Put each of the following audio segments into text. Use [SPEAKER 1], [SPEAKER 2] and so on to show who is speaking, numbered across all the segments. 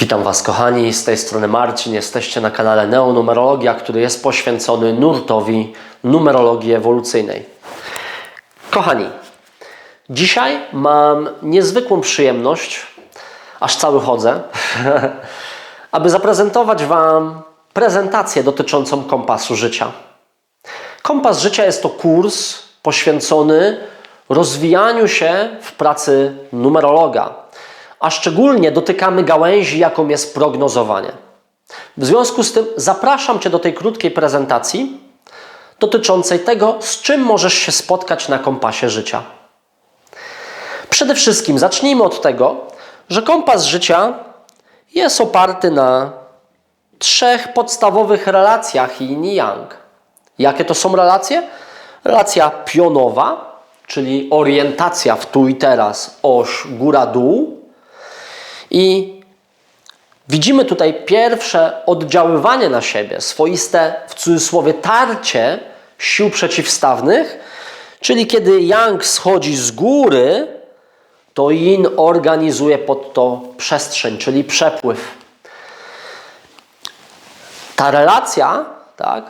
[SPEAKER 1] Witam Was kochani, z tej strony Marcin. Jesteście na kanale Neonumerologia, który jest poświęcony nurtowi numerologii ewolucyjnej. Kochani, dzisiaj mam niezwykłą przyjemność, aż cały chodzę, aby zaprezentować Wam prezentację dotyczącą kompasu życia. Kompas życia jest to kurs poświęcony rozwijaniu się w pracy numerologa, a szczególnie dotykamy gałęzi, jaką jest prognozowanie. W związku z tym zapraszam Cię do tej krótkiej prezentacji dotyczącej tego, z czym możesz się spotkać na kompasie życia. Przede wszystkim zacznijmy od tego, że kompas życia jest oparty na trzech podstawowych relacjach yin i yang. Jakie to są relacje? Relacja pionowa, czyli orientacja w tu i teraz, oś góra-dół. I widzimy tutaj pierwsze oddziaływanie na siebie, swoiste w cudzysłowie tarcie sił przeciwstawnych, czyli kiedy yang schodzi z góry, to yin organizuje pod to przestrzeń, czyli przepływ. Ta relacja, tak,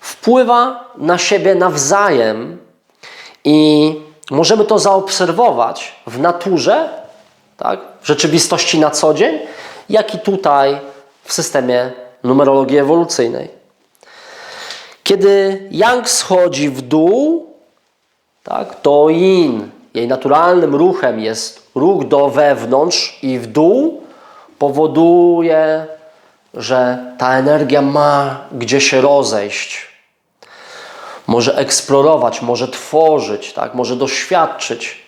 [SPEAKER 1] wpływa na siebie nawzajem i możemy to zaobserwować w naturze, tak, w rzeczywistości na co dzień, jak i tutaj w systemie numerologii ewolucyjnej. Kiedy yang schodzi w dół, tak, to yin, jej naturalnym ruchem jest ruch do wewnątrz i w dół, powoduje, że ta energia ma gdzie się rozejść może eksplorować, może tworzyć, tak? może doświadczyć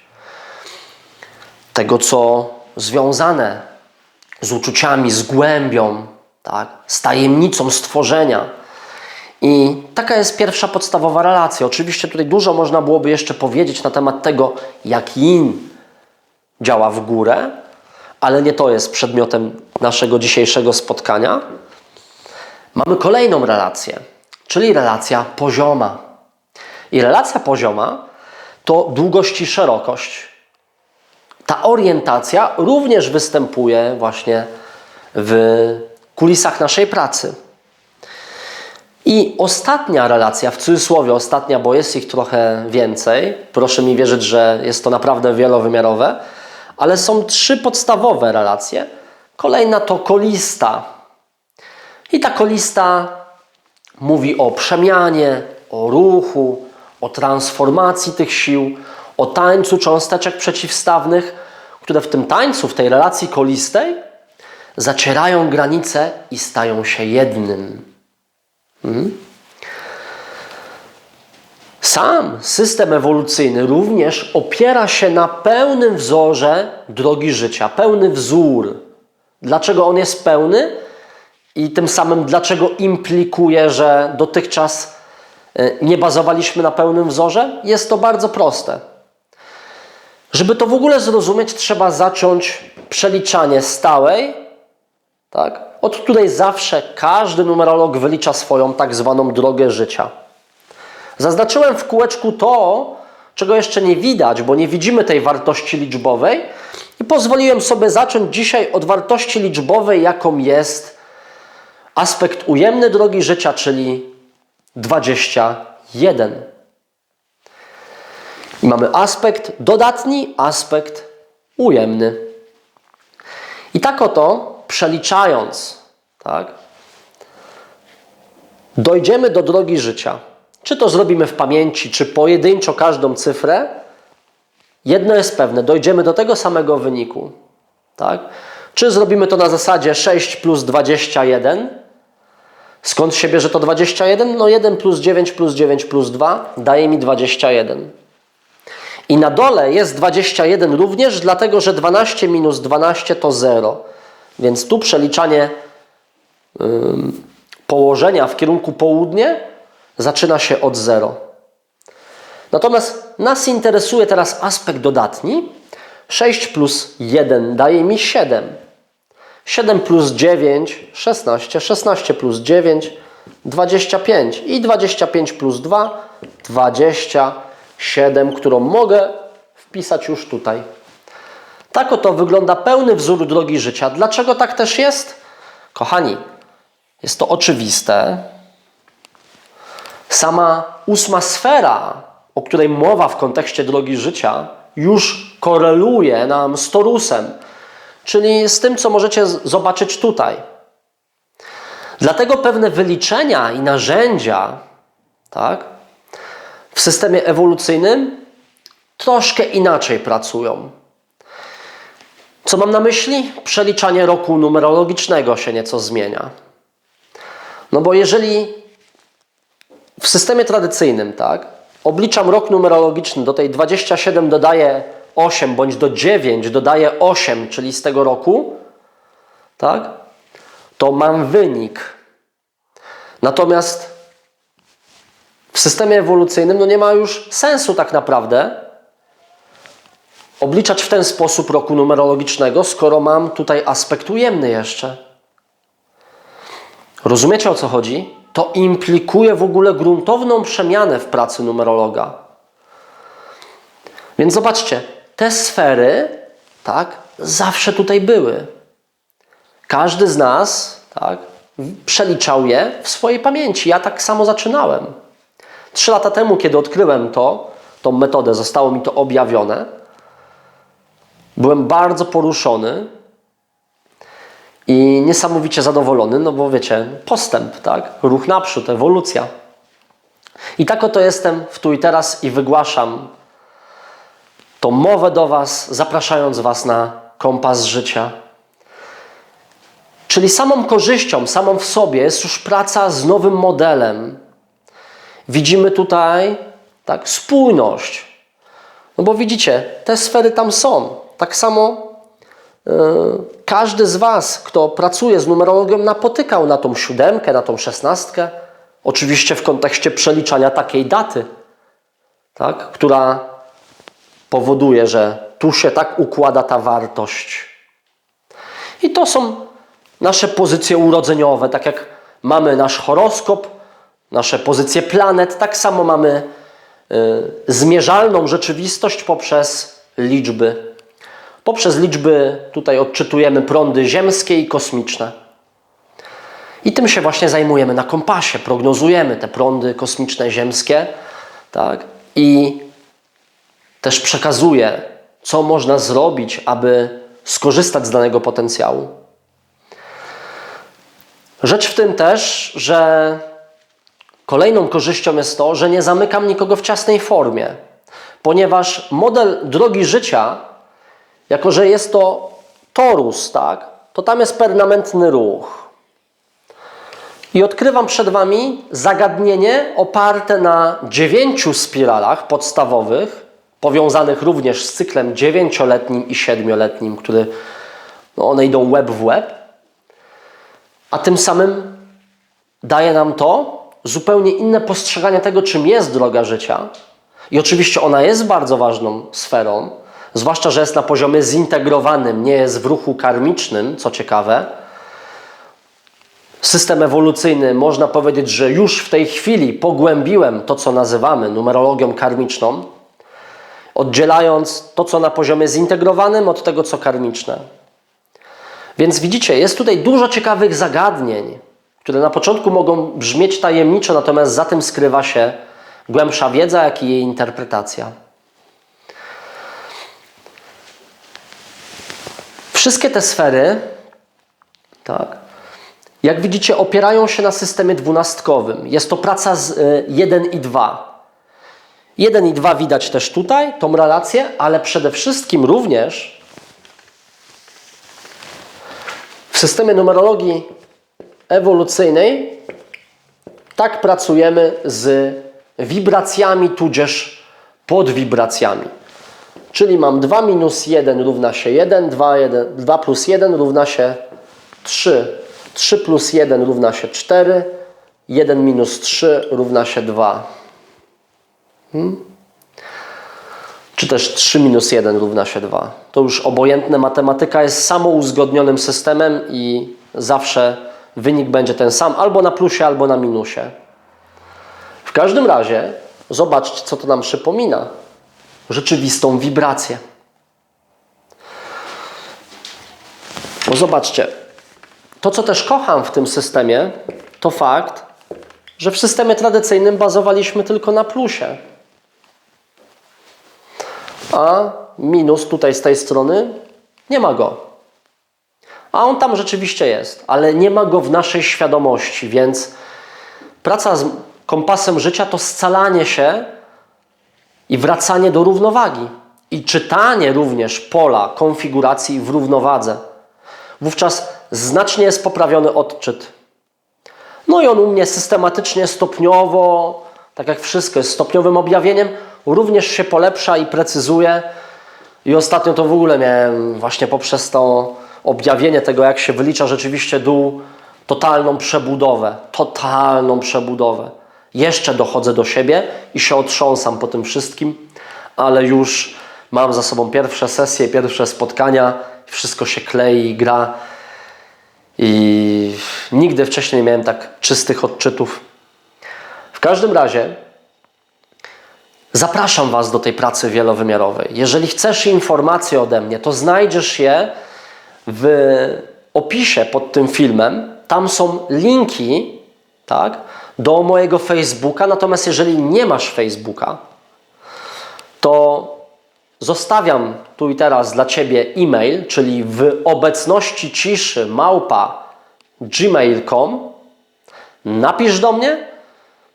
[SPEAKER 1] tego, co związane z uczuciami, z głębią, tak? z tajemnicą stworzenia. I taka jest pierwsza podstawowa relacja. Oczywiście tutaj dużo można byłoby jeszcze powiedzieć na temat tego, jak yin działa w górę, ale nie to jest przedmiotem naszego dzisiejszego spotkania. Mamy kolejną relację, czyli relacja pozioma. I relacja pozioma to długość i szerokość. Ta orientacja również występuje właśnie w kulisach naszej pracy. I ostatnia relacja, w cudzysłowie ostatnia, bo jest ich trochę więcej, proszę mi wierzyć, że jest to naprawdę wielowymiarowe, ale są trzy podstawowe relacje. Kolejna to kolista. I ta kolista mówi o przemianie, o ruchu, o transformacji tych sił, o tańcu cząsteczek przeciwstawnych, które w tym tańcu, w tej relacji kolistej zacierają granice i stają się jednym. Hmm? Sam system ewolucyjny również opiera się na pełnym wzorze drogi życia, pełny wzór. Dlaczego on jest pełny? I tym samym dlaczego implikuje, że dotychczas nie bazowaliśmy na pełnym wzorze? Jest to bardzo proste. Żeby to w ogóle zrozumieć, trzeba zacząć przeliczanie stałej, tak? od której zawsze każdy numerolog wylicza swoją tak zwaną drogę życia. Zaznaczyłem w kółeczku to, czego jeszcze nie widać, bo nie widzimy tej wartości liczbowej i pozwoliłem sobie zacząć dzisiaj od wartości liczbowej, jaką jest aspekt ujemny drogi życia, czyli 21. I mamy aspekt dodatni, aspekt ujemny. I tak oto przeliczając, tak, dojdziemy do drogi życia. Czy to zrobimy w pamięci, czy pojedynczo każdą cyfrę, jedno jest pewne, dojdziemy do tego samego wyniku. Tak? Czy zrobimy to na zasadzie 6 plus 21, Skąd się bierze to 21? No 1 plus 9 plus 9 plus 2 daje mi 21. I na dole jest 21 również, dlatego że 12 minus 12 to 0. Więc tu przeliczanie położenia w kierunku południe zaczyna się od 0. Natomiast nas interesuje teraz aspekt dodatni. 6 plus 1 daje mi 7. 7 plus 9, 16, 16 plus 9, 25 i 25 plus 2, 27, którą mogę wpisać już tutaj. Tak oto wygląda pełny wzór drogi życia. Dlaczego tak też jest? Kochani, jest to oczywiste. Sama ósma sfera, o której mowa w kontekście drogi życia, już koreluje nam z torusem, czyli z tym, co możecie zobaczyć tutaj. Dlatego pewne wyliczenia i narzędzia tak, w systemie ewolucyjnym troszkę inaczej pracują. Co mam na myśli? Przeliczanie roku numerologicznego się nieco zmienia. No bo jeżeli w systemie tradycyjnym, tak, obliczam rok numerologiczny, do tej 27 dodaję 8, bądź do 9 dodaję 8, czyli z tego roku, tak, to mam wynik. Natomiast w systemie ewolucyjnym no nie ma już sensu tak naprawdę obliczać w ten sposób roku numerologicznego, skoro mam tutaj aspekt ujemny jeszcze. Rozumiecie o co chodzi? To implikuje w ogóle gruntowną przemianę w pracy numerologa. Więc zobaczcie, te sfery, tak, zawsze tutaj były. Każdy z nas, tak, przeliczał je w swojej pamięci. Ja tak samo zaczynałem. Trzy lata temu, kiedy odkryłem to, tą metodę, zostało mi to objawione, byłem bardzo poruszony i niesamowicie zadowolony, no bo wiecie, postęp, tak? Ruch naprzód, ewolucja. I tak oto jestem w tu i teraz i wygłaszam tą mowę do Was, zapraszając Was na kompas życia. Czyli samą korzyścią, samą w sobie jest już praca z nowym modelem. Widzimy tutaj tak, spójność. No bo widzicie, te sfery tam są. Tak samo każdy z Was, kto pracuje z numerologią, napotykał na tą siódemkę, na tą szesnastkę. Oczywiście w kontekście przeliczania takiej daty, tak, która powoduje, że tu się tak układa ta wartość. I to są nasze pozycje urodzeniowe. Tak jak mamy nasz horoskop, nasze pozycje planet, tak samo mamy y, zmierzalną rzeczywistość poprzez liczby. Poprzez liczby tutaj odczytujemy prądy ziemskie i kosmiczne. I tym się właśnie zajmujemy na kompasie. Prognozujemy te prądy kosmiczne, ziemskie, tak? I też przekazuje, co można zrobić, aby skorzystać z danego potencjału. Rzecz w tym też, że kolejną korzyścią jest to, że nie zamykam nikogo w ciasnej formie, ponieważ model drogi życia jako, że jest to torus, tak, to tam jest permanentny ruch. I odkrywam przed Wami zagadnienie oparte na dziewięciu spiralach podstawowych, powiązanych również z cyklem dziewięcioletnim i siedmioletnim, który no one idą łeb w łeb, a tym samym daje nam to zupełnie inne postrzeganie tego, czym jest droga życia. I oczywiście ona jest bardzo ważną sferą, Zwłaszcza, że jest na poziomie zintegrowanym, nie jest w ruchu karmicznym, co ciekawe. System ewolucyjny, można powiedzieć, że już w tej chwili pogłębiłem to, co nazywamy numerologią karmiczną, oddzielając to, co na poziomie zintegrowanym, od tego, co karmiczne. Więc widzicie, jest tutaj dużo ciekawych zagadnień, które na początku mogą brzmieć tajemniczo, natomiast za tym skrywa się głębsza wiedza, jak i jej interpretacja. Wszystkie te sfery, tak, jak widzicie, opierają się na systemie dwunastkowym. Jest to praca z y, 1 i 2. 1 i 2 widać też tutaj, tą relację, ale przede wszystkim również w systemie numerologii ewolucyjnej tak pracujemy z wibracjami, tudzież podwibracjami. Czyli mam 2 minus 1 równa się 1, 2, 1, 2 plus 1 równa się 3. 3 plus 1 równa się 4, 1 minus 3 równa się 2. Hmm? Czy też 3 minus 1 równa się 2. To już obojętne, matematyka jest samouzgodnionym systemem i zawsze wynik będzie ten sam, albo na plusie, albo na minusie. W każdym razie zobaczcie, co to nam przypomina rzeczywistą wibrację. Bo zobaczcie, to co też kocham w tym systemie, to fakt, że w systemie tradycyjnym bazowaliśmy tylko na plusie. A minus tutaj z tej strony nie ma go. A on tam rzeczywiście jest, ale nie ma go w naszej świadomości, więc praca z kompasem życia to scalanie się i wracanie do równowagi. I czytanie również pola konfiguracji w równowadze. Wówczas znacznie jest poprawiony odczyt. No i on u mnie systematycznie, stopniowo, tak jak wszystko jest stopniowym objawieniem, również się polepsza i precyzuje. I ostatnio to w ogóle miałem właśnie poprzez to objawienie tego, jak się wylicza rzeczywiście dół, totalną przebudowę. Totalną przebudowę. Jeszcze dochodzę do siebie i się otrząsam po tym wszystkim, ale już mam za sobą pierwsze sesje, pierwsze spotkania, wszystko się klei i gra. I nigdy wcześniej nie miałem tak czystych odczytów. W każdym razie zapraszam Was do tej pracy wielowymiarowej. Jeżeli chcesz informacje ode mnie, to znajdziesz je w opisie pod tym filmem. Tam są linki tak, do mojego Facebooka. Natomiast jeżeli nie masz Facebooka, to zostawiam tu i teraz dla Ciebie e-mail, czyli w obecności ciszy małpa gmail.com. Napisz do mnie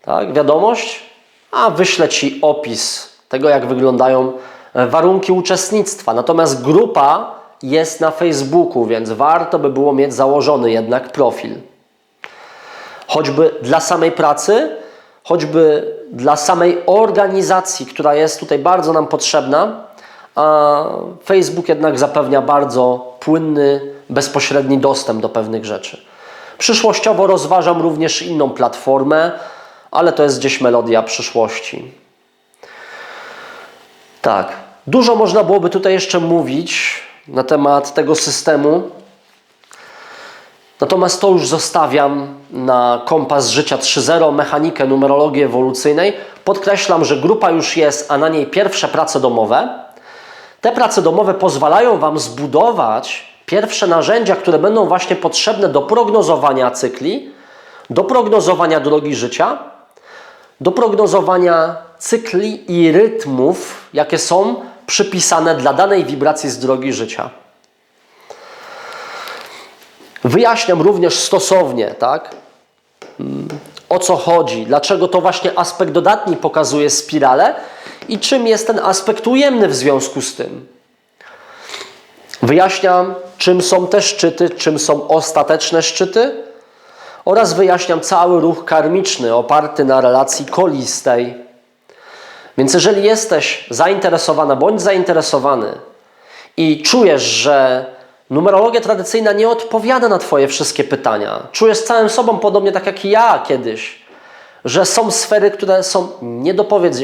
[SPEAKER 1] tak, wiadomość, a wyślę Ci opis tego, jak wyglądają warunki uczestnictwa. Natomiast grupa jest na Facebooku, więc warto by było mieć założony jednak profil. Choćby dla samej pracy, choćby dla samej organizacji, która jest tutaj bardzo nam potrzebna, a Facebook jednak zapewnia bardzo płynny, bezpośredni dostęp do pewnych rzeczy. Przyszłościowo rozważam również inną platformę, ale to jest gdzieś melodia przyszłości. Tak, dużo można byłoby tutaj jeszcze mówić temat tego systemu. Natomiast to już zostawiam na kompas życia 3.0, mechanikę numerologii ewolucyjnej. Podkreślam, że grupa już jest, a na niej pierwsze prace domowe. Te prace domowe pozwalają Wam zbudować pierwsze narzędzia, które będą właśnie potrzebne do prognozowania cykli, do prognozowania drogi życia, do prognozowania cykli i rytmów, jakie są przypisane dla danej wibracji z drogi życia. Wyjaśniam również stosownie, tak, o co chodzi, dlaczego to właśnie aspekt dodatni pokazuje spiralę i czym jest ten aspekt ujemny w związku z tym. Wyjaśniam, czym są te szczyty, czym są ostateczne szczyty oraz wyjaśniam cały ruch karmiczny oparty na relacji kolistej. Więc jeżeli jesteś zainteresowana bądź zainteresowany i czujesz, że numerologia tradycyjna nie odpowiada na Twoje wszystkie pytania, czujesz całym sobą podobnie tak jak ja kiedyś, że są sfery, które są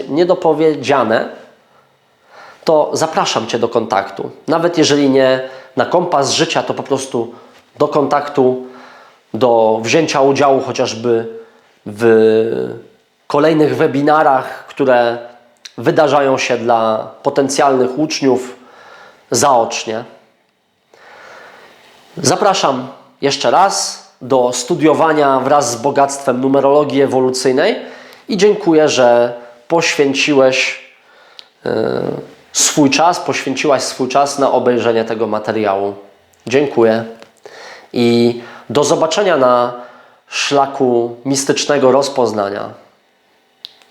[SPEAKER 1] niedopowiedziane, to zapraszam Cię do kontaktu. Nawet jeżeli nie na kompas życia, to po prostu do kontaktu, do wzięcia udziału chociażby w kolejnych webinarach, które wydarzają się dla potencjalnych uczniów zaocznie. Zapraszam jeszcze raz do studiowania wraz z bogactwem numerologii ewolucyjnej i dziękuję, że poświęciłeś e, swój czas, poświęciłaś swój czas na obejrzenie tego materiału. Dziękuję i do zobaczenia na szlaku mistycznego rozpoznania.